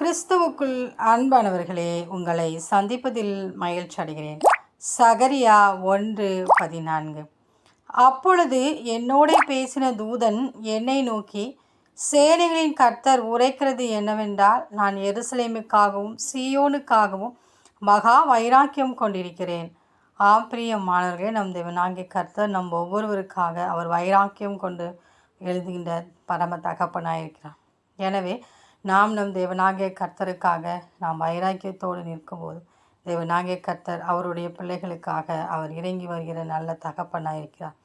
கிறிஸ்துவுக்குள் அன்பானவர்களே உங்களை சந்திப்பதில் மகிழ்ச்சி அடைகிறேன். சகரியா ஒன்று பதினான்கு. அப்பொழுது என்னோடே பேசின தூதன் என்னை நோக்கி சேனைகளின் கர்த்தர் உரைக்கிறது என்னவென்றால் நான் எருசலேமுக்காகவும் சியோனுக்காகவும் மகா வைராக்கியம் கொண்டிருக்கிறேன். ஆம் பிரியமானவர்களே நம் தேவனாகிய கர்த்தர் நம் ஒவ்வொருவருக்காக அவர் வைராக்கியம் கொண்டு எழுதுகின்ற பரம தகப்பனாயிருக்கிறார். எனவே நாம் நம் தேவனாகிய கர்த்தருக்காக நாம் வைராக்கியத்தோடு நிற்கும்போது தேவனாகிய கர்த்தர் அவருடைய பிள்ளைகளுக்காக அவர் இறங்கி வருகிற நல்ல தகப்பனாயிருக்கிறார்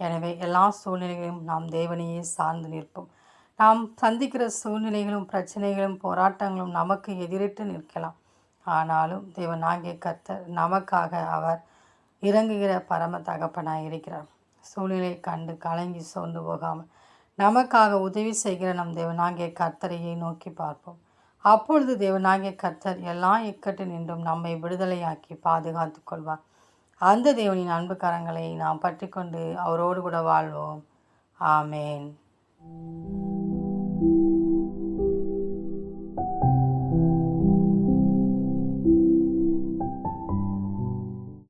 எனவே எல்லா சூழ்நிலைகளையும் நாம் தேவனையே சார்ந்து நிற்போம். நாம் சந்திக்கிற சூழ்நிலைகளும் பிரச்சனைகளும் போராட்டங்களும் நமக்கு எதிரிட்டு நிற்கலாம். ஆனாலும் தேவனாகிய கர்த்தர் நமக்காக அவர் இறங்குகிற பரம தகப்பனாக இருக்கிறார். சூழ்நிலை கண்டு கலங்கி சோர்ந்து போகாமல் நமக்காக உதவி செய்கிற நம் தேவனாகிய கர்த்தரையை நோக்கி பார்ப்போம். அப்பொழுது தேவனாகிய கர்த்தர் எல்லா இக்கட்டு நின்றும் நம்மை விடுதலையாக்கி பாதுகாத்து கொள்வார். அந்த தேவனின் அன்பு கரங்களை நாம் பற்றி கொண்டு அவரோடு கூட வாழ்வோம். ஆமேன்.